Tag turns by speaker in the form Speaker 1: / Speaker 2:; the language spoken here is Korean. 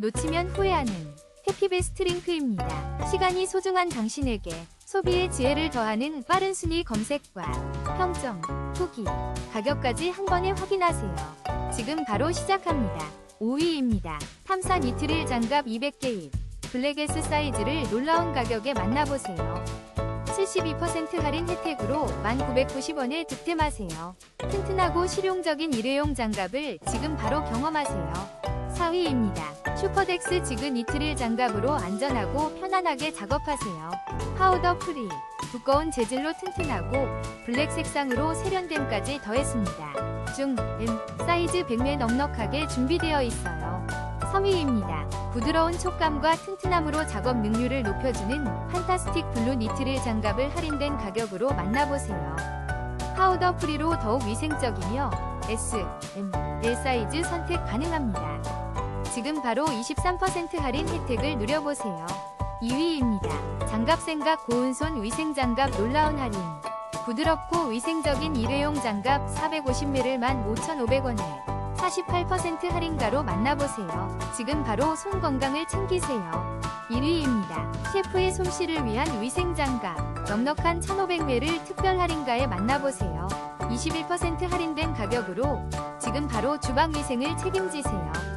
Speaker 1: 놓치면 후회하는 해피베스트 링크입니다. 시간이 소중한 당신에게 소비의 지혜를 더하는 빠른 순위 검색과 평점, 후기, 가격까지 한 번에 확인하세요. 지금 바로 시작합니다. 5위입니다. 탐사 니트릴 장갑 200개입. 블랙에스 사이즈를 놀라운 가격에 만나보세요. 72% 할인 혜택으로 1,990원에 득템하세요. 튼튼하고 실용적인 일회용 장갑을 지금 바로 경험하세요. 4위입니다. 슈퍼덱스 지그 니트릴 장갑으로 안전하고 편안하게 작업하세요. 파우더 프리, 두꺼운 재질로 튼튼하고 블랙 색상으로 세련됨까지 더했습니다. 중, M, 사이즈 100매 넉넉하게 준비되어 있어요. 3위입니다. 부드러운 촉감과 튼튼함으로 작업 능률을 높여주는 판타스틱 블루 니트릴 장갑을 할인된 가격으로 만나보세요. 파우더 프리로 더욱 위생적이며 S, M, L 사이즈 선택 가능합니다. 지금 바로 23% 할인 혜택을 누려보세요. 2위입니다. 장갑 생각 고운손 위생 장갑 놀라운 할인. 부드럽고 위생적인 일회용 장갑 450ml 15,500원에 48% 할인가로 만나보세요. 지금 바로 손 건강을 챙기세요. 1위입니다. 셰프의 솜씨를 위한 위생 장갑. 넉넉한 1,500ml 특별 할인가에 만나보세요. 21% 할인된 가격으로 지금 바로 주방 위생을 책임지세요.